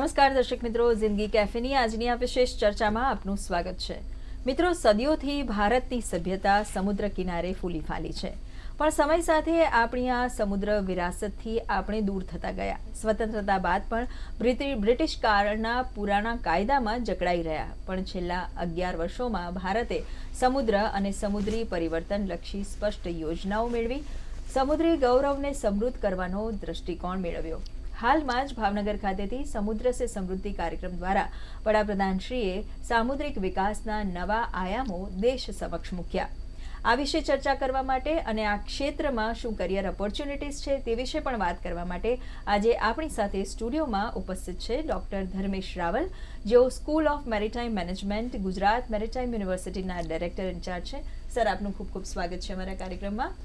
નમસ્કાર, દર્શક મિત્રો. જિંદગી કેફેની આજની આ વિશેષ ચર્ચામાં આપનું સ્વાગત છે. મિત્રો, સદીઓથી ભારતની સભ્યતા સમુદ્ર કિનારે ફૂલી ફાલી છે. પણ સમય સાથે આપણી આ સમુદ્ર વિરાસતથી આપણે દૂર થતા ગયા. સ્વતંત્રતા બાદ પણ બ્રિટિશ કાળના પુરાણા કાયદામાં જકડાઈ રહ્યા. પણ છેલ્લા અગિયાર વર્ષોમાં ભારતે સમુદ્ર અને સમુદ્રી પરિવર્તનલક્ષી સ્પષ્ટ યોજનાઓ મેળવી, સમુદ્રી ગૌરવને સમૃદ્ધ કરવાનો દ્રષ્ટિકોણ મેળવ્યો. હાલમાં જ ભાવનગર ખાતેથી સમુદ્ર સે સમૃદ્ધિ કાર્યક્રમ દ્વારા વડાપ્રધાનશ્રીએ સામુદ્રિક વિકાસના નવા આયામો દેશ સમક્ષ મૂક્યા. આ વિશે ચર્ચા કરવા માટે અને આ ક્ષેત્રમાં શું કરિયર ઓપોર્ચ્યુનિટીઝ છે તે વિશે પણ વાત કરવા માટે આજે આપણી સાથે સ્ટુડિયોમાં ઉપસ્થિત છે ડોક્ટર ધર્મેશ રાવલ, જેઓ school of maritime management, Gujarat maritime યુનિવર્સિટીના ડાયરેક્ટર ઇન્ચાર્જ છે. સર, આપનું ખૂબ ખૂબ સ્વાગત છે અમારા કાર્યક્રમમાં.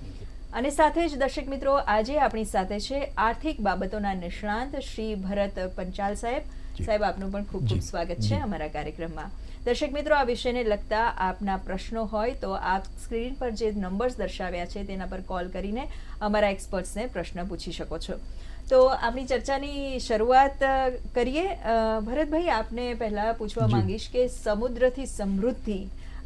અને સાથે જ દર્શક મિત્રો આજે આપણી સાથે છે આર્થિક બાબતોના નિષ્ણાંત શ્રી ભરત પંચાલ સાહેબ. સાહેબ આપનું પણ ખૂબ ખૂબ સ્વાગત છે અમારા કાર્યક્રમમાં. દર્શક મિત્રો આ વિષયને લગતા આપના પ્રશ્નો હોય તો આપ સ્ક્રીન પર જે નંબર્સ દર્શાવ્યા છે તેના પર કોલ કરીને અમારા એક્સપર્ટ્સને પ્રશ્ન પૂછી શકો છો. તો આપણી ચર્ચાની શરૂઆત કરીએ. ભરતભાઈ આપને પહેલાં પૂછવા માંગીશ કે સમુદ્રથી સમૃદ્ધિ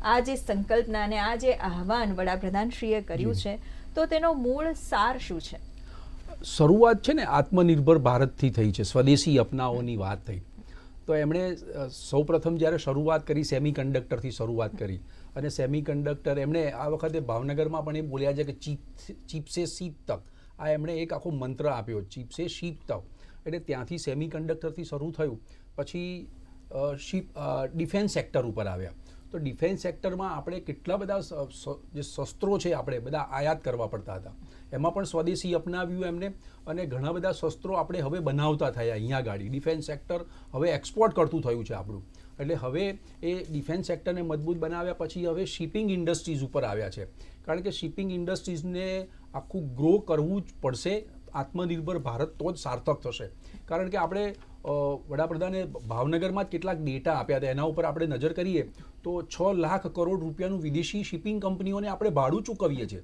આ જે સંકલ્પના અને આ જે આહવાન વડાપ્રધાનશ્રીએ કર્યું છે તો તેનો મૂળ સાર શું છે? શરૂઆત છે ને આત્મનિર્ભર ભારતથી થઈ છે, સ્વદેશી અપનાઓની વાત થઈ. તો એમણે સૌપ્રથમ જ્યારે શરૂઆત કરી સેમી કન્ડક્ટરથી શરૂઆત કરી. અને સેમી કન્ડક્ટર એમણે આ વખતે ભાવનગરમાં પણ એ બોલ્યા છે કે ચીપ, ચીપસે સીપ તક. આ એમણે એક આખો મંત્ર આપ્યો, ચીપસે શીપ તક. એટલે ત્યાંથી સેમી કન્ડક્ટરથી શરૂ થયું. પછી શીપ ડિફેન્સ સેક્ટર ઉપર આવ્યા. તો ડિફેન્સ સેક્ટરમાં આપણે કેટલા બધા જે શસ્ત્રો છે આપણે બધા આયાત કરવા પડતા હતા. એમાં પણ સ્વદેશી અપનાવ્યું એમને અને ઘણા બધા શસ્ત્રો આપણે હવે બનાવતા થયા અહીંયા ગાડી. ડિફેન્સ સેક્ટર હવે એક્સપોર્ટ કરતું થયું છે આપણું. એટલે હવે એ ડિફેન્સ સેક્ટરને મજબૂત બનાવ્યા પછી હવે શિપિંગ ઇન્ડસ્ટ્રીઝ ઉપર આવ્યા છે. કારણ કે શિપિંગ ઇન્ડસ્ટ્રીઝને આખું ગ્રો કરવું જ પડશે. આત્મનિર્ભર ભારત તો જ સાર્થક થશે. કારણ કે આપણે વડાપ્રધાને ભાવનગરમાં જ કેટલાક ડેટા આપ્યા હતા. એના ઉપર આપણે નજર કરીએ તો છ લાખ કરોડ રૂપિયાનું વિદેશી શિપિંગ કંપનીઓને આપણે ભાડું ચૂકવીએ છીએ.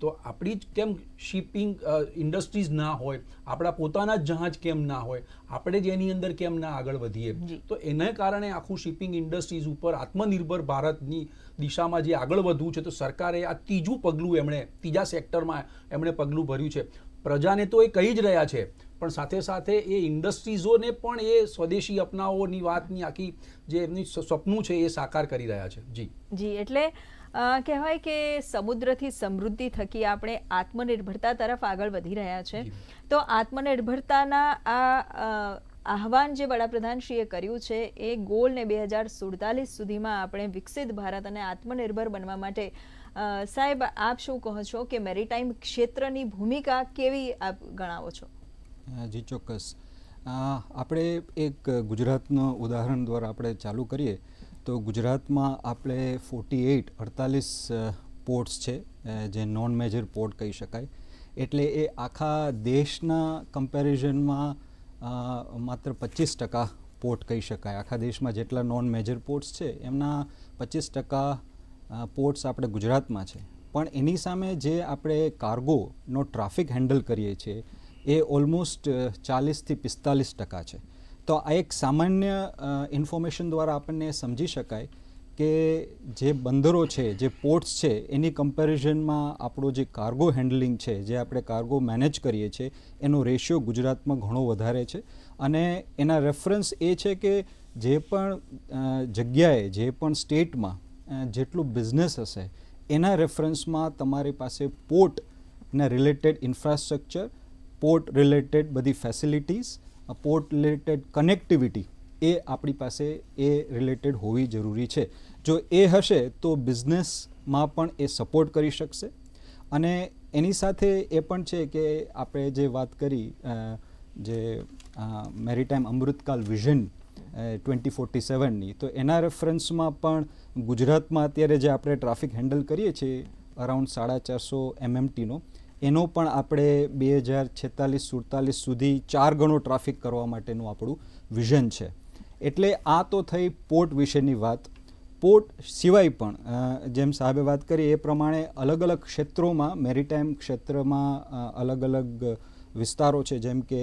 તો આપણી જ કેમ શિપિંગ ઇન્ડસ્ટ્રીઝ ના હોય આપણા પોતાના જ જહાજ કેમ ના હોય આપણે જ એની અંદર કેમ ના આગળ વધીએ? તો એને કારણે આખું શિપિંગ ઇન્ડસ્ટ્રીઝ ઉપર આત્મનિર્ભર ભારતની દિશામાં જે આગળ વધવું છે તો સરકારે આ ત્રીજું પગલું એમણે ત્રીજા સેક્ટરમાં એમણે પગલું ભર્યું છે. પ્રજાને તો એ કહી જ રહ્યા છે પણ સાથે સાથે એ ઇન્ડસ્ટ્રીઝોને પણ એ સ્વદેશી અપનાવોની વાતની આખી જે એમની સ- સપનું છે એ સાકાર કરી રહ્યા છે. જી. જી એટલે કહેવાય કે સમુદ્રથી સમૃદ્ધિ થકી આપણે આત્મનિર્ભરતા તરફ આગળ વધી રહ્યા છે. તો આત્મનિર્ભરતાના આ આહવાન જે વડાપ્રધાનશ્રીએ કર્યું છે એ ગોલને બે હજાર સુડતાલીસ સુધીમાં આપણે વિકસિત ભારત અને આત્મનિર્ભર બનવા માટે સાહેબ આપ શું કહો છો કે મેરીટાઈમ ક્ષેત્રની ભૂમિકા કેવી આપ ગણાવો છો? જી ચોક્કસ. આપણે એક ગુજરાતનું ઉદાહરણ દ્વારા આપણે ચાલુ કરીએ, તો ગુજરાતમાં આપણે ફોર્ટી એઇટ અડતાલીસ પોર્ટ્સ છે જે નોન મેજર પોર્ટ કહી શકાય. એટલે એ આખા દેશના કમ્પેરિઝનમાં માત્ર પચીસ ટકા પોર્ટ કહી શકાય. આખા દેશમાં જેટલા નોન મેજર પોર્ટ્સ છે, એમના પચીસ ટકા પોર્ટ્સ આપણે ગુજરાતમાં છે. પણ એની સામે જે આપણે કાર્ગોનો ટ્રાફિક હેન્ડલ કરીએ છીએ એ ઓલમોસ્ટ ચાલીસથી પિસ્તાલીસ ટકા છે. તો આ એક સામાન્ય ઇન્ફોર્મેશન દ્વારા આપણને સમજી શકાય કે જે બંદરો છે, જે પોર્ટ્સ છે, એની કમ્પેરિઝનમાં આપણો જે કાર્ગો હેન્ડલિંગ છે, જે આપણે કાર્ગો મેનેજ કરીએ છીએ, એનો રેશિયો ગુજરાતમાં ઘણો વધારે છે. અને એના રેફરન્સ એ છે કે જે પણ જગ્યાએ, જે પણ સ્ટેટમાં જેટલું બિઝનેસ હશે, એના રેફરન્સમાં તમારી પાસે પોર્ટના રિલેટેડ ઇન્ફ્રાસ્ટ્રક્ચર પોર્ટ રિલેટેડ બધી ફેસિલિટીઝ પોર્ટ રિલેટેડ કનેક્ટિવિટી એ આપણી પાસે એ રિલેટેડ હોવી જરૂરી છે. જો એ હશે તો બિઝનેસમાં પણ એ સપોર્ટ કરી શકશે. અને એની સાથે એ પણ છે કે આપણે જે વાત કરી જે maritime Amritkaal vision twenty forty સેવનની તો એના રેફરન્સમાં પણ ગુજરાતમાં અત્યારે જે આપણે ટ્રાફિક હેન્ડલ કરીએ છીએ અરાઉન્ડ સાડા ચારસો એમએમટીનો એનો પણ આપણે બે હજાર છેતાલીસ, સુડતાલીસ સુધી ચાર ગણો ટ્રાફિક કરવા માટેનું આપણું વિઝન છે. એટલે આ તો થઈ પોર્ટ વિશેની વાત. પોર્ટ સિવાય પણ જેમ સાહેબે વાત કરી એ પ્રમાણે અલગ અલગ ક્ષેત્રોમાં મેરીટાઈમ ક્ષેત્રમાં અલગ અલગ વિસ્તારો છે, જેમ કે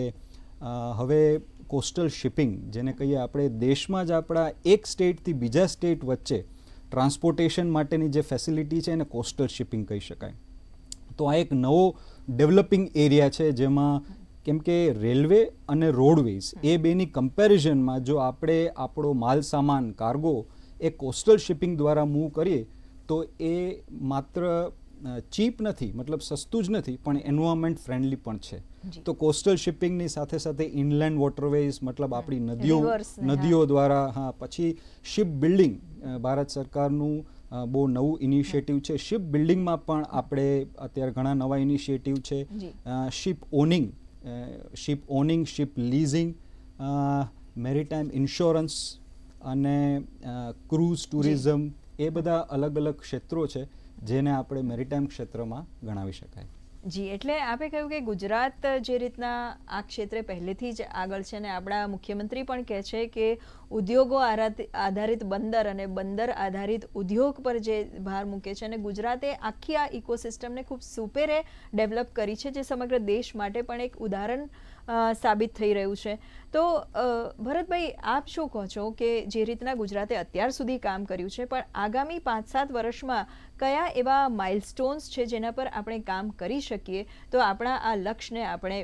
હવે કોસ્ટલ શિપિંગ જેને કહીએ આપણે દેશમાં જ આપણા એક સ્ટેટથી બીજા સ્ટેટ વચ્ચે ટ્રાન્સપોર્ટેશન માટેની જે ફેસિલિટી છે એને કોસ્ટલ શિપિંગ કહી શકાય. તો આ એક નવો ડેવલપિંગ એરિયા છે જેમાં કેમ કે રેલવે અને રોડવેઝ એ બેની કમ્પેરિઝનમાં જો આપણે આપણો માલ સામાન કાર્ગો એ કોસ્ટલ શિપિંગ દ્વારા મૂવ કરીએ તો એ માત્ર ચીપ નથી મતલબ સસ્તું જ નથી પણ એન્વાયરમેન્ટ ફ્રેન્ડલી પણ છે તો કોસ્ટલ શિપિંગની સાથે સાથે ઇનલેન્ડ વોટરવેઝ મતલબ આપણી નદીઓ. નદીઓ દ્વારા હા પછી શિપ બિલ્ડિંગ ભારત સરકારનું બહુ નવું ઇનિશિયેટિવ છે. શિપ બિલ્ડિંગમાં પણ આપણે અત્યારે ઘણા નવા ઇનિશિયેટિવ છે. Ship owning ship owning ship leasing maritime insurance અને ક્રૂઝ ટુરિઝમ એ બધા અલગ અલગ ક્ષેત્રો છે જેને આપણે મેરીટાઈમ ક્ષેત્રમાં ગણાવી શકાય. જી, એટલે આપે કહ્યું કે ગુજરાત જે રીતના આ ક્ષેત્રે પહેલેથી જ આગળ છે અને આપણા મુખ્યમંત્રી પણ કહે છે કે ઉદ્યોગો આધારિત બંદર અને બંદર આધારિત ઉદ્યોગ પર જે ભાર મૂકે છે અને ગુજરાતે આખી આ ઇકોસિસ્ટમને ખૂબ સુપેરે ડેવલપ કરી છે, જે સમગ્ર દેશ માટે પણ એક ઉદાહરણ સાબિત થઈ રહ્યું છે. તો ભરતભાઈ, આપ શું કહો છો કે જે રીતના ગુજરાતે અત્યાર સુધી કામ કર્યું છે, પણ આગામી પાંચ સાત વર્ષમાં કયા એવા માઇલસ્ટોન્સ છે જેના પર આપણે કામ કરી શકીએ? તો આપણા આ લક્ષ્યને આપણે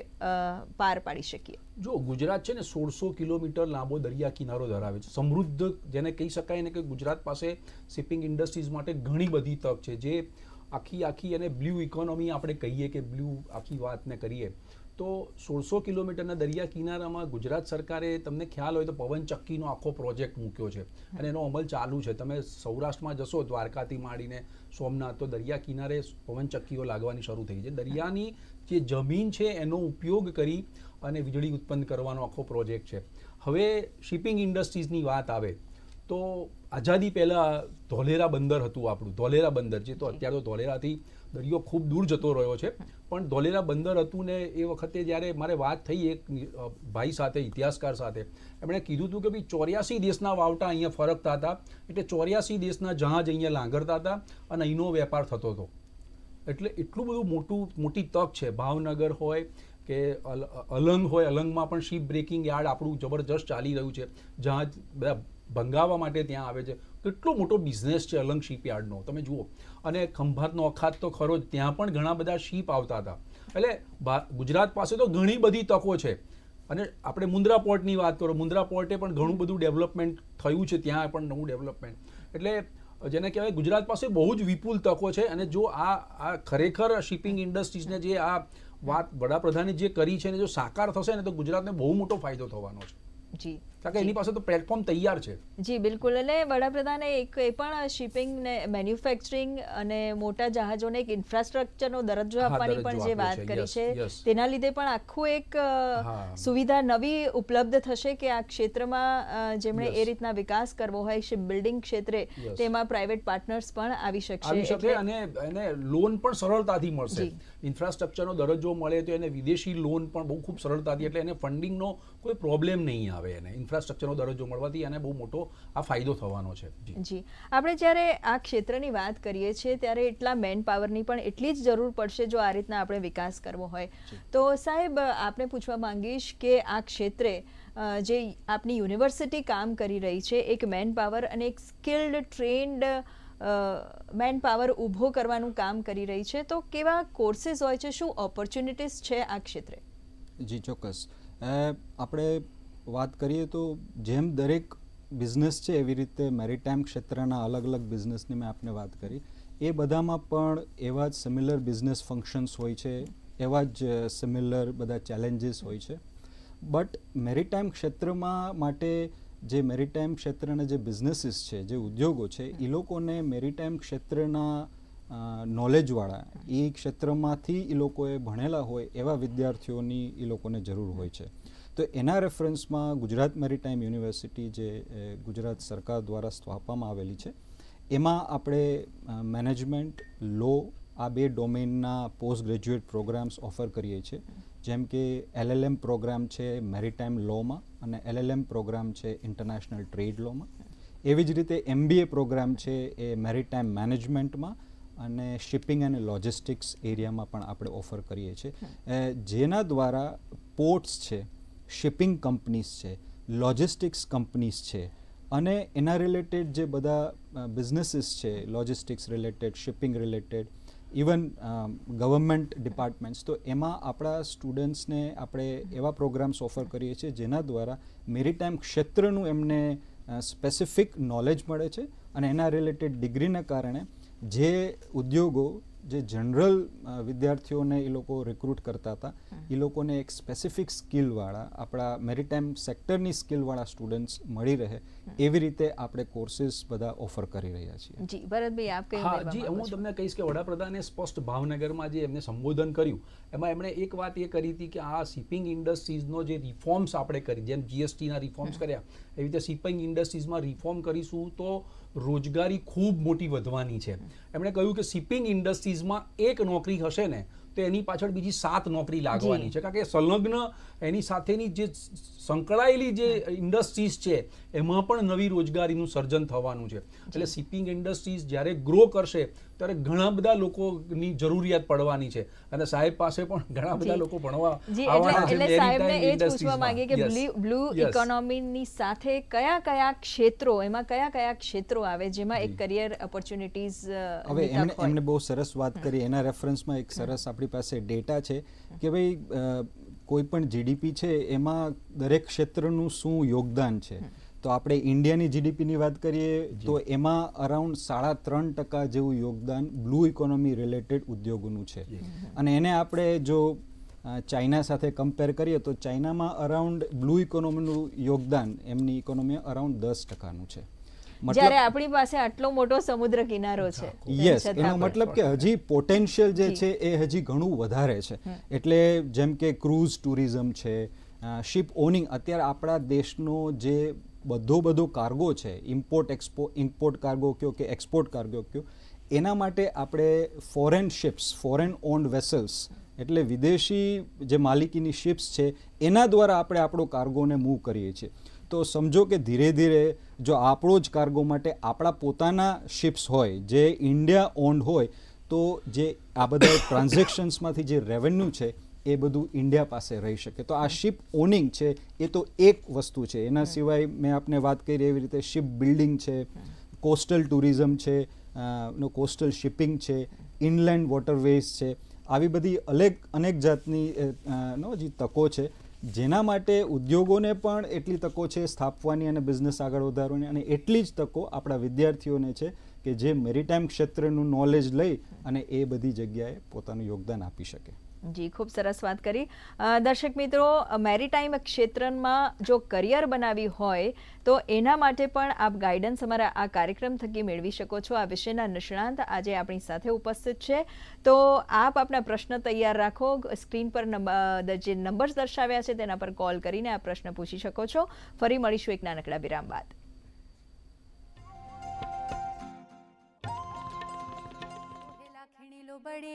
પાર પાડી શકીએ. જો ગુજરાત છે ને સોળસો કિલોમીટર લાંબો દરિયા કિનારો ધરાવે છે. સમૃદ્ધ, જેને કહી શકાય ને કે ગુજરાત પાસે શિપિંગ ઇન્ડસ્ટ્રીઝ માટે ઘણી બધી તક છે. જે આખી આખી અને બ્લુ ઇકોનોમી આપણે કહીએ કે બ્લુ આખી વાતને કરીએ. તો સોળસો કિલોમીટરના દરિયા કિનારામાં ગુજરાત સરકારે તમને ખ્યાલ હોય તો પવન ચક્કીનો આખો પ્રોજેક્ટ મૂક્યો છે. અને એનો અમલ ચાલુ છે. તમે સૌરાષ્ટ્રમાં જશો દ્વારકાથી માંડીને સોમનાથ તો દરિયા કિનારે પવન ચક્કીઓ લાગવાની શરૂ થઈ છે. દરિયાની જે જમીન છે એનો ઉપયોગ કરી અને વીજળી ઉત્પન્ન કરવાનો આખો પ્રોજેક્ટ છે. હવે શિપિંગ ઇન્ડસ્ટ્રીઝની વાત આવે તો આઝાદી પહેલાં ધોલેરા બંદર હતું આપણું. ધોલેરા બંદર છે તો અત્યારે તો ધોલેરાથી દરિયો ખૂબ દૂર જતો રહ્યો છે. પણ ધોલેરા બંદર હતું ને એ વખતે જ્યારે મારે વાત થઈ એક ભાઈ સાથે, ઇતિહાસકાર સાથે, એમણે કીધું હતું કે ભાઈ ચોર્યાસી દેશના વાવટા અહીંયા ફરકતા હતા એટલે ચોર્યાસી દેશના જહાજ અહીંયા લાંગરતા હતા અને અહીંનો વેપાર થતો હતો. એટલે એટલું બધું મોટું, મોટી તક છે. ભાવનગર હોય કે અલ- અલંગ હોય, અલંગમાં પણ શિપ બ્રેકિંગ યાર્ડ આપણું જબરજસ્ત ચાલી રહ્યું છે. જહાજ બધા ભંગાવવા માટે ત્યાં આવે છે. કેટલો મોટો બિઝનેસ છે અલંગ શિપયાર્ડનો તમે જુઓ. અને ખંભાતનો અખાત તો ખરો જ, ત્યાં પણ ઘણા બધા શિપ આવતા હતા. એટલે ગુજરાત પાસે તો ઘણી બધી તકો છે. અને આપણે મુન્દ્રા પોર્ટની વાત કરો મુન્દ્રા પોર્ટે પણ ઘણું બધું ડેવલપમેન્ટ થયું છે, ત્યાં પણ નવું ડેવલપમેન્ટ એટલે જેને કહેવાય ગુજરાત પાસે બહુ જ વિપુલ તકો છે. અને જો આ આ ખરેખર શિપિંગ ઇન્ડસ્ટ્રીઝને જે આ વાત વડાપ્રધાને જે કરી છે ને, જો સાકાર થશે ને, તો ગુજરાતને બહુ મોટો ફાયદો થવાનો છે. જી. કારણ કે એની પાસે તો પ્લેટફોર્મ તૈયાર છે. જી બિલકુલ. અને વડાપ્રધાને એક એ પણ શિપિંગ ને મેન્યુફેક્ચરિંગ અને મોટા જહાજોને એક ઇન્ફ્રાસ્ટ્રક્ચરનો દરજ્જો આપવાની પણ જે વાત કરી છે તેના લીધે પણ આખું એક સુવિધા નવી ઉપલબ્ધ થશે કે આ ક્ષેત્રમાં જેમણે એ રીતના વિકાસ કરવો હોય શિપ બિલ્ડિંગ ક્ષેત્રે તેમાં પ્રાઇવેટ પાર્ટનર્સ પણ આવી શકશે. આવી શકે અને એને લોન પણ સરળતાથી મળશે. ઇન્ફ્રાસ્ટ્રક્ચરનો દરજ્જો મળે તો એને વિદેશી લોન પણ બહુ ખૂબ સરળતાથી એટલે એને ફંડિંગનો કોઈ પ્રોબ્લેમ નહીં આવે એને. ઇન્ફ્રાસ્ટ્રક્ચરનો દરજ્જો મળવાથી એને બહુ મોટો આ ફાયદો થવાનો છે. જી. જી. આપણે જ્યારે આ ક્ષેત્રની વાત કરીએ છીએ ત્યારે એટલા મેન પાવરની પણ એટલી જ જરૂર પડશે જો આ રીતના આપણે વિકાસ કરવો હોય. તો સાહેબ આપને પૂછવા માંગીશ કે આ ક્ષેત્રે જે આપની યુનિવર્સિટી કામ કરી રહી છે એક મેન પાવર અને એક સ્કિલ્ડ ટ્રેન્ડ મેન પાવર ઊભો કરવાનું કામ કરી રહી છે તો કેવા કોર્सेस હોય છે? શું ઓપોર્ચ્યુનિટીઝ છે આ ક્ષેત્રે? જી ચોક્કસ. આપણે વાત કરીએ તો જેમ દરેક બિઝનેસ છે એવી રીતે મેરીટાઈમ ક્ષેત્રના અલગ અલગ બિઝનેસની મેં આપને વાત કરી. એ બધામાં પણ એવા જ સિમિલર બિઝનેસ ફંક્શન્સ હોય છે, એવા જ સિમિલર બધા ચેલેન્જીસ હોય છે. બટ મેરીટાઈમ ક્ષેત્રમાં માટે જે મેરીટાઈમ ક્ષેત્રના જે બિઝનેસીસ છે, જે ઉદ્યોગો છે, એ લોકોને મેરીટાઈમ ક્ષેત્રના નોલેજવાળા એ ક્ષેત્રમાંથી એ લોકોએ ભણેલા હોય એવા વિદ્યાર્થીઓની એ લોકોને જરૂર હોય છે. તો એના રેફરન્સમાં ગુજરાત મેરીટાઈમ યુનિવર્સિટી જે ગુજરાત સરકાર દ્વારા સ્થાપવામાં આવેલી છે, એમાં આપણે મેનેજમેન્ટ લો આ બે ડોમેનના પોસ્ટ ગ્રેજ્યુએટ પ્રોગ્રામ્સ ઓફર કરીએ છીએ. જેમ કે એલએલએમ પ્રોગ્રામ છે મેરીટાઈમ લોમાં અને એલએલએમ પ્રોગ્રામ છે ઇન્ટરનેશનલ ટ્રેડ લોમાં એવી જ રીતે એમબીએ પ્રોગ્રામ છે એ મેરીટાઈમ મેનેજમેન્ટમાં અને શિપિંગ અને લોજિસ્ટિક્સ એરિયામાં પણ આપણે ઓફર કરીએ છીએ. જેના દ્વારા પોર્ટ્સ છે શિપિંગ કંપનીઝ છે લોજિસ્ટિક્સ કંપનીઝ છે અને એના રિલેટેડ જે બધા બિઝનેસીસ છે logistics related shipping related even government departments તો એમાં આપણા સ્ટુડન્ટ્સને આપણે એવા પ્રોગ્રામ્સ ઓફર કરીએ છીએ જેના દ્વારા મેરીટાઈમ ક્ષેત્રનું એમને સ્પેસિફિક નોલેજ મળે છે અને એના રિલેટેડ ડિગ્રીને કારણે જે ઉદ્યોગો જે જનરલ વિદ્યાર્થીઓને એ લોકો રિક્રુટ કરતા હતા એ લોકોને એક સ્પેસિફિક સ્કિલવાળા આપણા મેરીટાઈમ સેક્ટરની સ્કિલવાળા સ્ટુડન્ટ્સ મળી રહે. એવી રીતે આપણે કોર્સિસ બધા ઓફર કરી રહ્યા છીએ. જી ભરતભાઈ આપ કઈ હા જી હું તમને કહીશ કે વડાપ્રધાને સ્પષ્ટ ભાવનગરમાં જે એમને સંબોધન કર્યું એમાં એમણે એક વાત એ કરી હતી કે આ શિપિંગ ઇન્ડસ્ટ્રીઝનો જે રિફોર્મ્સ આપણે કરી જેમ જીએસટીના રિફોર્મ્સ કર્યા એવી રીતે શિપિંગ ઇન્ડસ્ટ્રીઝમાં રિફોર્મ કરીશું તો રોજગારી ખૂબ મોટી વધવાની છે. એમણે કહ્યું કે શિપિંગ ઇન્ડસ્ટ્રીઝમાં એક નોકરી હશે ને તો એની પાછળ બીજી સાત નોકરી લાગવાની છે. કારણ કે સંલગ્ન એની સાથેની જે સંકળાયેલી જે ઇન્ડસ્ટ્રીઝ છે એમાં પણ નવી રોજગારીનું સર્જન થવાનું છે. એટલે શિપિંગ ઇન્ડસ્ટ્રીઝ જ્યારે ગ્રો કરશે ત્યારે ઘણા બધા લોકોની જરૂરિયાત પડવાની છે. અને સાહેબ પાસે પણ ઘણા બધા લોકો ભણવા આવવાના છે એટલે સાહેબને એ જ પૂછવા. માંગીએ કે. બ્લુ ઇકોનોમીની સાથે કયા કયા ક્ષેત્રો એમાં કયા કયા ક્ષેત્રો આવે જેમાં એક કરિયર ઓપોર્ચ્યુનિટીઝ હવે એમણે એમણે બહુ સરસ વાત કરી. એના રેફરન્સમાં એક સરસ આપણી પાસે ડેટા છે કે ભાઈ કોઈ પણ જીડીપી છે એમાં દરેક ક્ષેત્રનું શું યોગદાન છે? તો આપણે ઇન્ડિયાની જીડીપીની વાત કરીએ તો એમાં અરાઉન્ડ સાડા ત્રણ ટકા જેવું યોગદાન બ્લુ ઇકોનોમી રિલેટેડ ઉદ્યોગોનું છે. અને એને આપણે જો ચાઇના સાથે કમ્પેર કરીએ તો ચાઇનામાં અરાઉન્ડ બ્લુ ઇકોનોમીનું યોગદાન એમની ઇકોનોમી અરાઉન્ડ દસ ટકાનું છે. જ્યારે આપણી પાસે આટલો મોટો સમુદ્ર કિનારો છે યસ એનો મતલબ કે હજી પોટેન્શિયલ જે છે એ હજી ઘણું વધારે છે. એટલે જેમ કે ક્રૂઝ ટુરિઝમ છે શિપ ઓનિંગ અત્યારે આપણા દેશનો જે બધો બધો કાર્ગો છે ઇમ્પોર્ટ એક્સપો ઇમ્પોર્ટ કાર્ગો કયો કે એક્સપોર્ટ કાર્ગો કયો, એના માટે આપણે foreign ships foreign owned vessels એટલે વિદેશી જે માલિકીની શિપ્સ છે, એના દ્વારા આપણે આપણો કાર્ગોને મૂવ કરીએ છીએ. તો સમજો કે ધીરે ધીરે જો આપણો જ કાર્ગો માટે આપણા પોતાના શિપ્સ હોય, જે ઇન્ડિયા ઓન્ડ હોય, તો જે આ બધા ટ્રાન્ઝેક્શન્સમાંથી જે રેવન્યુ છે એ બધું ઇન્ડિયા પાસે રહી શકે. તો આ શિપ ઓનિંગ છે એ તો એક વસ્તુ છે. એના સિવાય મેં આપને વાત કરી એવી રીતે શિપ બિલ્ડિંગ છે કોસ્ટલ ટુરિઝમ છે નો કોસ્ટલ શિપિંગ છે ઇનલેન્ડ વોટરવેઝ છે. આવી બધી અનેક અનેક જાતની નો જે તકો છે. જેના માટે ઉદ્યોગોને પણ એટલી તકો છે સ્થાપવાની અને બિઝનેસ આગળ વધારવાની અને એટલી જ તકો આપણા વિદ્યાર્થીઓને છે કે જે મેરીટાઈમ ક્ષેત્રનું નોલેજ લઈ અને એ બધી જગ્યાએ પોતાનું યોગદાન આપી શકે. જી, ખૂબ સરસ વાત કરી. દર્શક મિત્રો મેરીટાઈમ ક્ષેત્રમાં જો કરિયર બનાવી હોય, તો એના માટે પણ આપ ગાઈડન્સ અમારા આ કાર્યક્રમ થકી મેળવી શકો છો. આ વિષયના નિષ્ણાંત આજે આપણી સાથે ઉપસ્થિત છે. તો આપ આપના પ્રશ્ન તૈયાર રાખો. સ્ક્રીન પર જે નંબર્સ દર્શાવ્યા છે, તેના પર કોલ કરીને આ પ્રશ્ન પૂછી શકો છો. ફરી મળીશું એક નાનકડા વિરામ બાદ. હેલા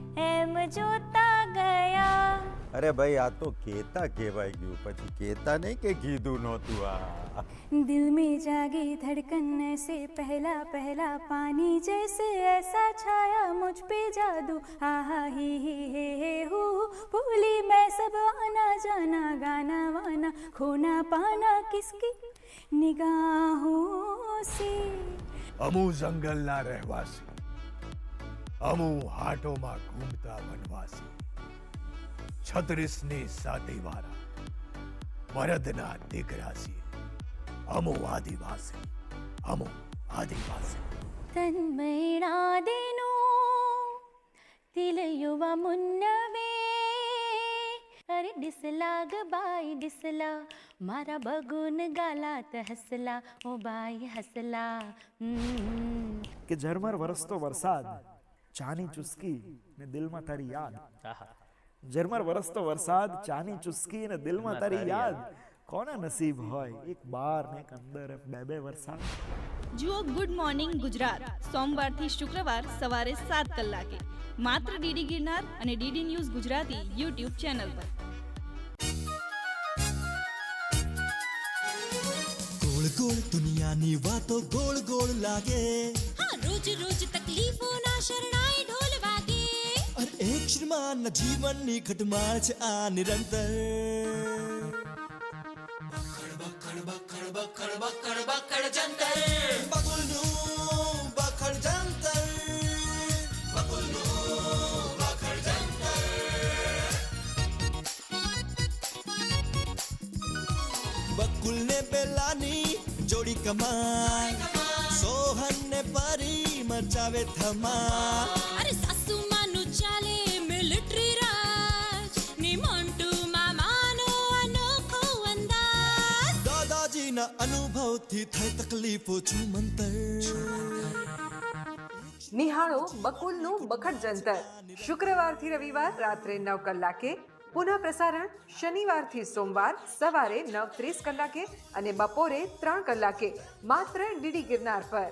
એમ જોતા ગયા અરે ભાઈ આ તો કેતા કહેવાય ગયું પછી કેતા નહીં કે કીધું નહોતું આ दिल में जागी धड़कन ऐसे पहला पहला पानी जैसे ऐसा छाया मुझ पे जादू आहा ही ही हे हे हू भूली मैं सब आना जाना गाना वाना खोना पाना किसकी निगाहों से અમુ જંગલના રહેવાસી અમુ હાટોમાં ઘૂમતા વનવાસી. છત્રીસની સાતી વાળા મરદના દીકરા છીએ અમુ આદિવાસી અમુ આદિવાસી. తన్మయనాదేను తిలయువ మున్నవే અરે ડિસલા ગ બાઈ ડિસલા મારા બગુન ગાલાત હસલા ઓ બાઈ હસલા. કે ઝરમર વરસતો વરસાદ ચાની ચુસ્કી ને દિલમાં તારી યાદ. ઝરમર વરસતો વરસાદ ચાની ચુસ્કી ને દિલમાં તારી યાદ. કોના નસીબ હોય એક બાર ને એક અંદર બે બે વરસાદ? જુઓ ગુડ મોર્નિંગ ગુજરાત. સોમવારથી શુક્રવાર સવારે સાત કલાકે. માત્ર ડીડી ગિરનાર અને DD News Gujarati YouTube channel પર. ગોળ ગોળ દુનિયાની વાતો ગોળ ગોળ લાગે. રોજ રોજ તકલીફોના શરણાઈ ઢોલ વાગે. અરે એક શ્રીમાન જીવનની ખટમાળ છે આ નિરંતર. બકુલ ને પેલાની જોડી કમાય. પરી થમા અરે સાસુ માનું ચાલે મિલિટરી રાજ. ને મોન્ટુ મામાનો અનોખો અંદાજ. દાદાજીના અનુભવથી થઈ તકલીફો છું મંતર નિહાળો બકુલનું બખડ જંતર. શુક્રવારથી રવિવાર રાત્રે નવ કલાકે પુનઃ પ્રસારણ શનિવારથી સોમવાર સવારે નવ ત્રીસ કલાકે અને બપોરે ત્રણ કલાકે માત્ર ડીડી ગિરનાર પર.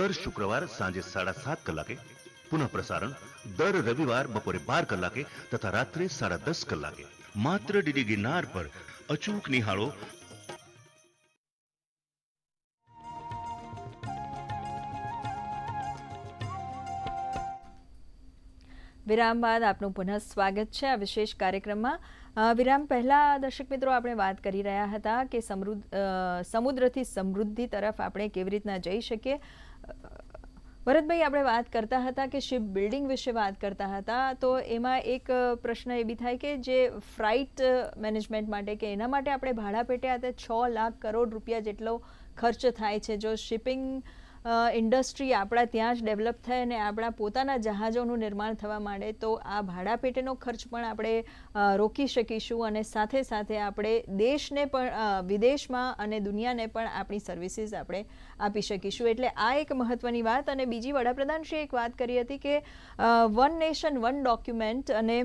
દર શુક્રવાર સાંજે સાડા સાત કલાકે, પુનઃ પ્રસારણ દર રવિવાર બપોરે બાર કલાકે તથા રાત્રે સાડા દસ કલાકે. માત્ર ડીડી ગિરનાર પર અચૂક નિહાળો. વિરામ બાદ આપનું પુનઃ સ્વાગત છે આ વિશેષ કાર્યક્રમમાં. વિરામ પહેલાં દર્શક મિત્રો આપણે વાત કરી રહ્યા હતા કે સમૃદ્ધ સમુદ્રથી સમૃદ્ધિ તરફ આપણે કેવી રીતના જઈ શકીએ. ભરતભાઈ, આપણે વાત કરતા હતા કે શિપ બિલ્ડિંગ વિશે વાત કરતા હતા. તો એમાં એક પ્રશ્ન એ બી થાય કે જે ફ્રાઇટ મેનેજમેન્ટ માટે કે એના માટે આપણે ભાડા પેટે આતે છ લાખ કરોડ રૂપિયા જેટલો ખર્ચ થાય છે. જો શિપિંગ ઇન્ડસ્ટ્રી આપણા ત્યાં જ ડેવલપ થાય અને આપણા પોતાના જહાજોનું નિર્માણ થવા માંડે, તો આ ભાડા પેટેનો ખર્ચ પણ આપણે રોકી શકીશું અને સાથે સાથે આપણે દેશને પણ વિદેશમાં અને દુનિયાને પણ આપણી સર્વિસીસ આપણે આપી શકીશું. એટલે આ એક મહત્ત્વની વાત. અને બીજી વડાપ્રધાનશ્રીએ એક વાત કરી હતી કે વન નેશન વન ડોક્યુમેન્ટ અને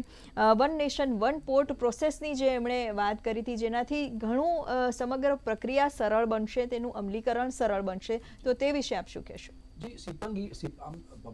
વન નેશન વન પોર્ટ પ્રોસેસની જે એમણે વાત કરી હતી જેનાથી ઘણું સમગ્ર પ્રક્રિયા સરળ બનશે તેનું અમલીકરણ સરળ બનશે. તો તે વિશે આપ શું કહેશો? જી સિપંગી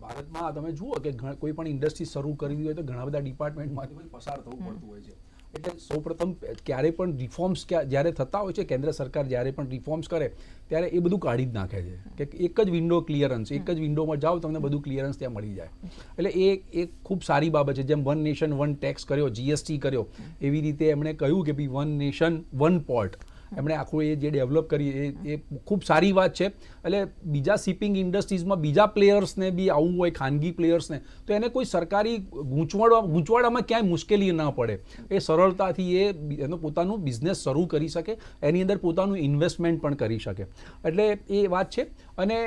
ભારતમાં તમે જુઓ કે કોઈ પણ ઇન્ડસ્ટ્રી શરૂ કરવી હોય તો ઘણા બધા ડિપાર્ટમેન્ટમાંથી પસાર થવું પડતું હોય છે. એટલે સૌપ્રથમ, ક્યારે પણ રિફોર્મ્સ જ્યારે થતા હોય છે, કેન્દ્ર સરકાર જ્યારે પણ રિફોર્મ્સ કરે, ત્યારે એ બધું કાઢી જ નાખે છે. કે એક જ વિન્ડો ક્લિયરન્સ એક જ વિન્ડોમાં જાઓ, તમને બધું ક્લિયરન્સ ત્યાં મળી જાય. એટલે એ એક ખૂબ સારી બાબત છે. જેમ વન નેશન વન ટેક્સ કર્યો જીએસટી કર્યો, એવી રીતે એમણે કહ્યું કે ભાઈ વન નેશન વન પોર્ટ એમણે આખું એ જે ડેવલપ કરી, એ એ ખૂબ સારી વાત છે. એટલે બીજા શિપિંગ ઇન્ડસ્ટ્રીઝમાં બીજા પ્લેયર્સને બી આવવું હોય, ખાનગી પ્લેયર્સને તો એને કોઈ સરકારી ગૂંચવાડવા ગૂંચવાડામાં ક્યાંય મુશ્કેલી ન પડે. એ સરળતાથી એ એનો પોતાનું બિઝનેસ શરૂ કરી શકે, એની અંદર પોતાનું ઇન્વેસ્ટમેન્ટ પણ કરી શકે. એટલે એ વાત છે. અને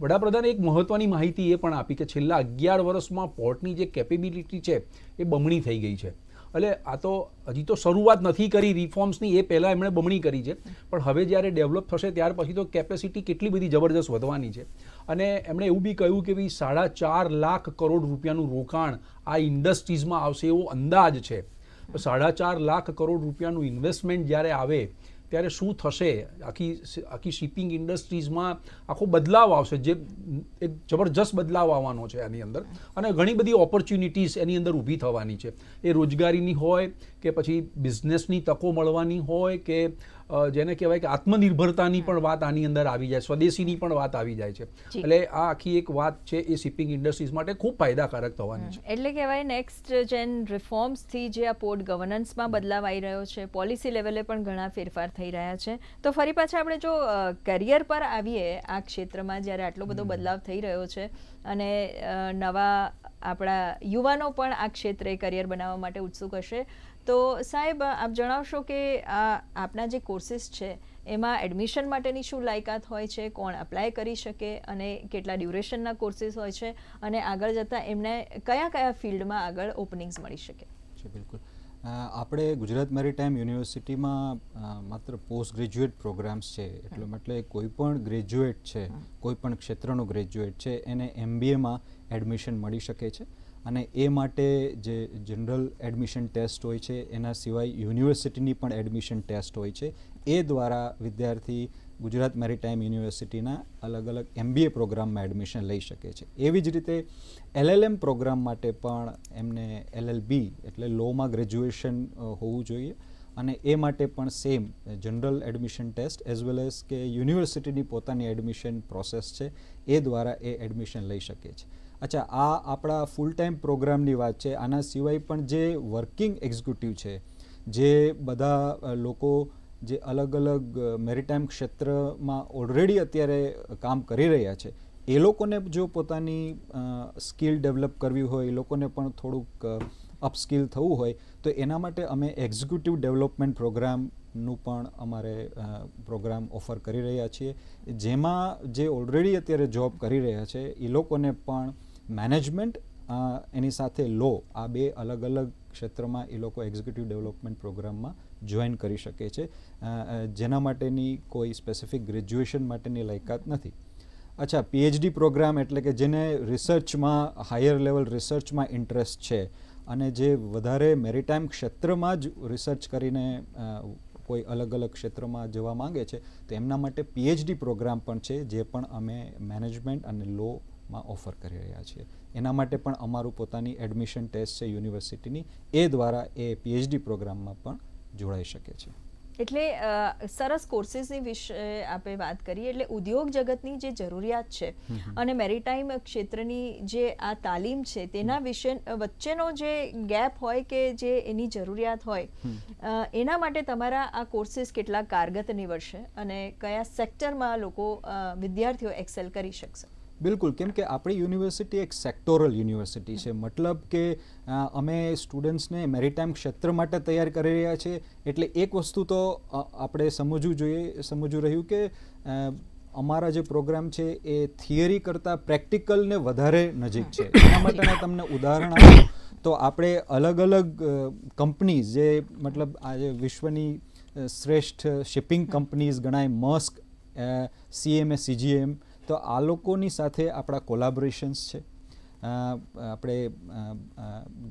વડાપ્રધાને એક મહત્ત્વની માહિતી એ પણ આપી કે છેલ્લા અગિયાર વર્ષમાં પોર્ટની જે કેપેબિલિટી છે, એ બમણી થઈ ગઈ છે. એટલે આ તો હજી તો શરૂઆત નથી કરી રિફોર્મ્સની એ પહેલાં એમણે બમણી કરી છે. પણ હવે જ્યારે ડેવલપ થશે ત્યાર પછી તો કેપેસિટી કેટલી બધી જબરજસ્ત વધવાની છે. અને એમણે એવું બી કહ્યું કે ભાઈ સાડા ચાર લાખ કરોડ રૂપિયાનું રોકાણ આ ઇન્ડસ્ટ્રીઝમાં આવશે એવો અંદાજ છે. સાડા ચાર લાખ કરોડ રૂપિયાનું ઇન્વેસ્ટમેન્ટ જ્યારે આવે ત્યારે શું થશે? આખી આખી શિપિંગ ઇન્ડસ્ટ્રીઝમાં આખો બદલાવ આવશે. જે એક જબરજસ્ત બદલાવ આવવાનો છે આની અંદર. અને ઘણી બધી ઓપોર્ચ્યુનિટીઝ એની અંદર ઊભી થવાની છે. એ રોજગારીની હોય કે પછી બિઝનેસની તકો મળવાની હોય કે જેને કહેવાય કે આત્મનિર્ભરતાની પણ વાત આની અંદર આવી જાય સ્વદેશીની પણ વાત આવી જાય છે. એટલે આ આખી એક વાત છે એ શિપિંગ ઇન્ડસ્ટ્રીઝ માટે ખૂબ ફાયદાકારક થવાની છે. એટલે કહેવાય નેક્સ્ટ જેન રિફોર્મ્સથી જે આ પોર્ટ ગવર્નન્સમાં બદલાવ આવી રહ્યો છે પોલિસી લેવલે પણ ઘણા ફેરફાર થઈ રહ્યા છે. તો ફરી પાછા આપણે જો કરિયર પર આવીએ આ ક્ષેત્રમાં જ્યારે આટલો બધો બદલાવ થઈ રહ્યો છે અને નવા આપણા યુવાનો પણ આ ક્ષેત્રે કરિયર બનાવવા માટે ઉત્સુક હશે તો સાહેબ આપ જણાવશો કે આ આપના જે કોર્સિસ છે એમાં એડમિશન માટેની શું લાયકાત હોય છે કોણ અપ્લાય કરી શકે અને કેટલા ડ્યુરેશનના કોર્સિસ હોય છે અને આગળ જતાં એમને કયા કયા ફિલ્ડમાં આગળ ઓપનિંગ્સ મળી શકે? છે બિલકુલ. આપણે ગુજરાત મેરીટાઈમ યુનિવર્સિટીમાં માત્ર પોસ્ટ ગ્રેજ્યુએટ પ્રોગ્રામ્સ છે એટલે મતલબ કોઈ પણ ગ્રેજ્યુએટ છે કોઈ પણ ક્ષેત્રનો ગ્રેજ્યુએટ છે એને એમબીએમાં એડમિશન મળી શકે છે. અને એ માટે જે જનરલ એડમિશન ટેસ્ટ હોય છે, એના સિવાય યુનિવર્સિટીની પણ એડમિશન ટેસ્ટ હોય છે. એ દ્વારા વિદ્યાર્થી ગુજરાત મેરીટાઈમ યુનિવર્સિટીના અલગ અલગ એમબીએ પ્રોગ્રામમાં એડમિશન લઈ શકે છે. એવી જ રીતે એલએલએમ પ્રોગ્રામ માટે પણ એમને એલએલબી એટલે લોમાં ગ્રેજ્યુએશન હોવું જોઈએ. અને એ માટે પણ same general admission test as well as કે યુનિવર્સિટીની પોતાની એડમિશન પ્રોસેસ છે. એ દ્વારા એ એડમિશન લઈ શકે છે. અચ્છા, આ આપણા ફૂલ ટાઈમ પ્રોગ્રામની વાત છે. આના સિવાય પણ જે વર્કિંગ એક્ઝિક્યુટિવ છે, જે બધા લોકો જે અલગ અલગ મેરીટાઈમ ક્ષેત્રમાં ઓલરેડી અત્યારે કામ કરી રહ્યા છે, એ લોકોને જો પોતાની સ્કિલ ડેવલપ કરવી હોય, એ લોકોને પણ થોડુંક અપસ્કિલ થવું હોય, તો એના માટે અમે એક્ઝિક્યુટિવ ડેવલપમેન્ટ પ્રોગ્રામનું પણ અમારે પ્રોગ્રામ ઓફર કરી રહ્યા છીએ. જેમાં જે ઓલરેડી અત્યારે જોબ કરી રહ્યા છે, એ લોકોને પણ મેનેજમેન્ટ એની સાથે લો આ બે અલગ અલગ ક્ષેત્રમાં એ લોકો એક્ઝિક્યુટિવ ડેવલપમેન્ટ પ્રોગ્રામમાં જોઈન કરી શકે છે. જેના માટેની કોઈ સ્પેસિફિક ગ્રેજ્યુએશન માટેની લાયકાત નથી. અચ્છા પીએચડી પ્રોગ્રામ એટલે કે જેને રિસર્ચમાં હાયર લેવલ રિસર્ચમાં ઇન્ટરેસ્ટ છે અને જે વધારે મેરીટાઈમ ક્ષેત્રમાં જ રિસર્ચ કરીને કોઈ અલગ અલગ ક્ષેત્રમાં જવા માંગે છે, તો એમના માટે પીએચડી પ્રોગ્રામ પણ છે, જે પણ અમે મેનેજમેન્ટ અને લોમાં ઓફર કરી રહ્યા છીએ. એના માટે પણ અમારું પોતાની એડમિશન ટેસ્ટ છે યુનિવર્સિટીની. એ દ્વારા એ પીએચડી પ્રોગ્રામમાં પણ જોડાઈ શકે છે. એટલે સરસ કોર્સિસની વિશે આપણે વાત કરીએ એટલે ઉદ્યોગ જગતની જે જરૂરિયાત છે અને મેરીટાઈમ ક્ષેત્રની જે આ તાલીમ છે તેના વિશે વચ્ચેનો જે ગેપ હોય કે જે એની જરૂરિયાત હોય એના માટે તમારા આ કોર્સિસ કેટલા કારગત નીવડશે અને કયા સેક્ટરમાં લોકો વિદ્યાર્થીઓ એક્સેલ કરી શકશે? બિલકુલ, કેમ કે આપણી યુનિવર્સિટી એક સેક્ટોરલ યુનિવર્સિટી છે. મતલબ કે અમે સ્ટુડન્ટ્સને મેરીટાઈમ ક્ષેત્ર માટે તૈયાર કરી રહ્યા છીએ એટલે એક વસ્તુ તો આપણે સમજવું જોઈએ, સમજવું રહ્યું કે અમારા જે પ્રોગ્રામ છે એ થિયરી કરતાં પ્રેક્ટિકલને વધારે નજીક છે. એના માટેના તમને ઉદાહરણ આપું તો આપણે અલગ અલગ કંપનીઝ જે મતલબ આજે વિશ્વની શ્રેષ્ઠ શિપિંગ કંપનીઝ ગણાય મસ્ક સીએમએ સીજીએમ તો આ લોકોની સાથે આપણા કોલાબોરેશન્સ છે. આપણે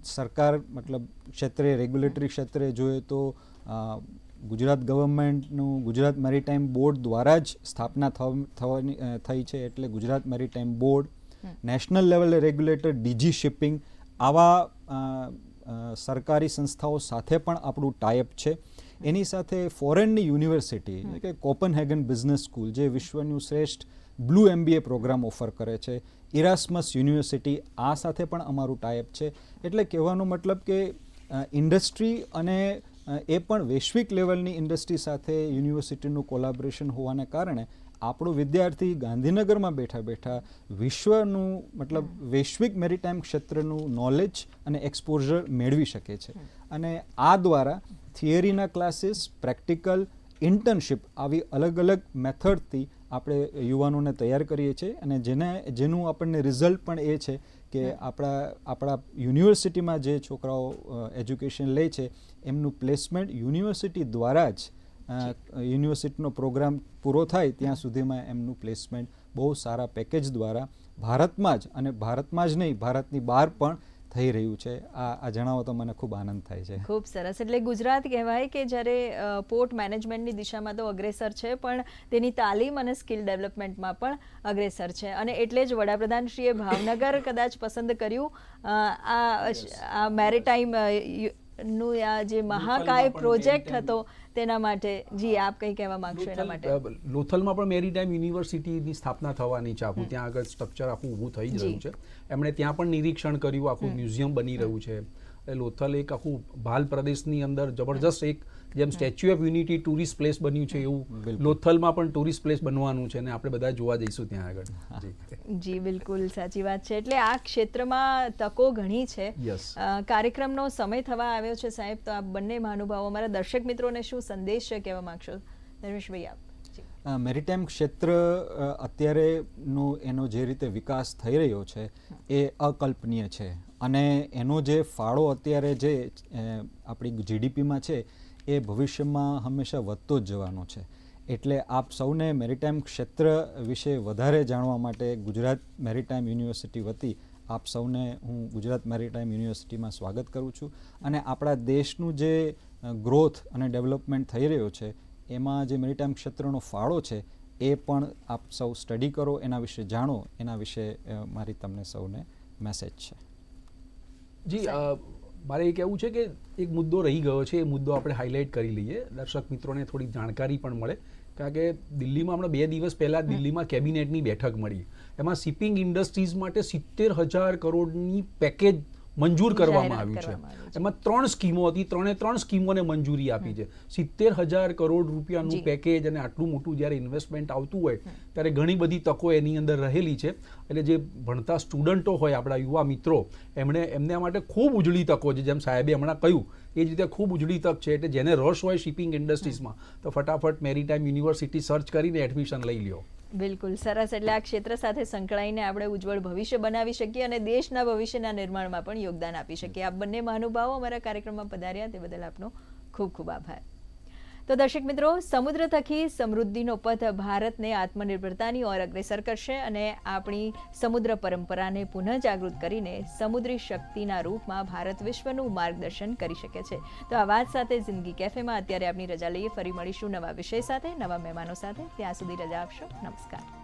સરકાર મતલબ ક્ષેત્રે રેગ્યુલેટરી ક્ષેત્રે જોઈએ તો ગુજરાત ગવર્મેન્ટનું ગુજરાત મેરીટાઈમ બોર્ડ દ્વારા જ સ્થાપના થવાની થઈ છે એટલે ગુજરાત મેરીટાઈમ બોર્ડ નેશનલ લેવલે રેગ્યુલેટર ડીજી શિપિંગ આવા સરકારી સંસ્થાઓ સાથે પણ આપણું ટાઈઅપ છે. એની સાથે ફોરેનની યુનિવર્સિટી કે કોપનહેગન બિઝનેસ સ્કૂલ જે વિશ્વનું શ્રેષ્ઠ બ્લુ એમબીએ પ્રોગ્રામ ઓફર કરે છે. ઇરાસ્મસ યુનિવર્સિટી આ સાથે પણ અમારું ટાઈપ છે. એટલે કહેવાનો મતલબ કે ઇન્ડસ્ટ્રી અને એ પણ વૈશ્વિક લેવલની ઇન્ડસ્ટ્રી સાથે યુનિવર્સિટીનું કોલાબરેશન હોવાને કારણે આપણો વિદ્યાર્થી ગાંધીનગરમાં બેઠા બેઠા વિશ્વનું મતલબ વૈશ્વિક મેરીટાઈમ ક્ષેત્રનું નોલેજ અને એક્સપોઝર મેળવી શકે છે. અને આ દ્વારા થિયરીના ક્લાસીસ પ્રેક્ટિકલ ઇન્ટર્નશીપ આવી અલગ અલગ મેથડથી આપણે યુવાનોને તૈયાર કરીએ છીએ અને જેને જેનું આપણને રિઝલ્ટ પણ એ છે કે આપણા આપણા યુનિવર્સિટીમાં જે છોકરાઓ એજ્યુકેશન લે છે એમનું પ્લેસમેન્ટ યુનિવર્સિટી દ્વારા જ યુનિવર્સિટીનો પ્રોગ્રામ પૂરો થાય ત્યાં સુધીમાં એમનું પ્લેસમેન્ટ બહુ સારા પેકેજ દ્વારા ભારતમાં જ અને ભારતમાં જ નહીં ભારતની બહાર પણ થઈ રહ્યું છે. આ આ જણાવો તો મને ખૂબ આનંદ થાય છે. ખૂબ સરસ. એટલે ગુજરાત કહેવાય કે જ્યારે પોર્ટ મેનેજમેન્ટની દિશામાં તો અગ્રેસર છે પણ તેની તાલીમ અને સ્કિલ ડેવલપમેન્ટમાં પણ અગ્રેસર છે. અને એટલે જ વડાપ્રધાનશ્રીએ ભાવનગર કદાચ પસંદ કર્યું. આ આ મેરીટાઈમનું આ જે મહાકાય પ્રોજેક્ટ હતો તેના માટે જી આપ કંઈ કહેવા માંગશો એના માટે? લોથલમાં પણ મેરી ટાઈમ યુનિવર્સિટીની સ્થાપના થવાની છે. આખું ત્યાં આગળ સ્ટ્રક્ચર આખું ઊભું થઈ જ. રહ્યું છે. એમણે ત્યાં પણ નિરીક્ષણ કર્યું આખું મ્યુઝિયમ બની રહ્યું છે. એટલે લોથલ એક આખું ભાલ પ્રદેશની અંદર જબરજસ્ત એક જેમ Statue of Unity tourist place બન્યું છે એવું લોથલમાં પણ ટુરિસ્ટ પ્લેસ બનવાનું છે અને આપણે બધા જોવા જઈશું ત્યાં આગળ. જી. જી બિલકુલ સાચી વાત છે. એટલે આ ક્ષેત્રમાં તકો ઘણી છે. કાર્યક્રમનો સમય થવા આવ્યો છે સાહેબ તો આ બંને મહાનુભાવો અમારા દર્શક મિત્રોને શું સંદેશ છે કહેવા માંગશો? ધર્મેશભાઈ આપ જી. મેરીટાઈમ ક્ષેત્ર અત્યારેનો એનો જે રીતે વિકાસ થઈ રહ્યો છે એ અકલ્પનીય છે. અને એનો જે ફાળો અત્યારે જે આપણી જીડીપીમાં છે, એ ભવિષ્યમાં હંમેશા વધતો જ જવાનો છે. એટલે આપ સૌને મેરીટાઈમ ક્ષેત્ર વિશે વધારે જાણવા માટે ગુજરાત મેરીટાઈમ યુનિવર્સિટી વતી આપ સૌને હું ગુજરાત મેરીટાઈમ યુનિવર્સિટીમાં સ્વાગત કરું છું. અને આપણા દેશનું જે ગ્રોથ અને ડેવલપમેન્ટ થઈ રહ્યો છે, એમાં જે મેરીટાઈમ ક્ષેત્રનો ફાળો છે, એ પણ આપ સૌ સ્ટડી કરો, એના વિશે જાણો, એના વિશે મારી તમને સૌને મેસેજ છે. જી મારે એ કહેવું છે કે એક મુદ્દો રહી ગયો છે એ મુદ્દો આપણે હાઇલાઇટ કરી લઈએ. દર્શક મિત્રોને થોડી જાણકારી પણ મળે. કારણ કે દિલ્હીમાં હમણાં બે દિવસ પહેલાં દિલ્હીમાં કેબિનેટની બેઠક મળી. એમાં શિપિંગ ઇન્ડસ્ટ્રીઝ માટે સિત્તેર હજાર કરોડની પેકેજ મંજૂર કરવામાં આવ્યું છે. એમાં ત્રણ સ્કીમો હતી ત્રણે ત્રણ સ્કીમોને મંજૂરી આપી છે. સિત્તેર હજાર કરોડ રૂપિયાનું પેકેજ અને આટલું મોટું જ્યારે ઇન્વેસ્ટમેન્ટ આવતું હોય ત્યારે ઘણી બધી તકો એની અંદર રહેલી છે. એટલે જે ભણતા સ્ટુડન્ટો હોય આપણા યુવા મિત્રો એમણે એમના માટે ખૂબ ઉજળી તકો છે. જેમ સાહેબે હમણાં કહ્યું એ જ રીતે ખૂબ ઉજળી તક છે. એટલે જેને રસ હોય શિપિંગ ઇન્ડસ્ટ્રીઝમાં તો ફટાફટ મેરીટાઈમ યુનિવર્સિટી સર્ચ કરીને એડમિશન લઈ લ્યો. બિલકુલ, સરસ. એટલે આ ક્ષેત્ર સાથે સંકળાઈને આપણે ઉજ્જવળ ભવિષ્ય બનાવી શકીએ અને દેશના ભવિષ્યના નિર્માણમાં પણ યોગદાન આપી શકીએ. આ બંને મહાનુભાવો અમારા કાર્યક્રમમાં પધાર્યા તે બદલ આપનો ખૂબ ખૂબ આભાર. તો દર્શક મિત્રો, સમુદ્ર થકી સમૃદ્ધિનો પથ ભારતને આત્મનિર્ભરતાની ઓર અગ્રેસર કરશે અને આપણી સમુદ્ર પરંપરાને પુનઃ જાગૃત કરીને સમુદ્રી શક્તિના રૂપમાં ભારત વિશ્વનું માર્ગદર્શન કરી શકે છે. તો આ વાત સાથે જિંદગી કેફેમાં અત્યારે આપની રજા લઈએ. ફરી મળીશું નવા વિષય સાથે, નવા મહેમાનો સાથે. ત્યાં સુધી રજા આપશો. નમસ્કાર.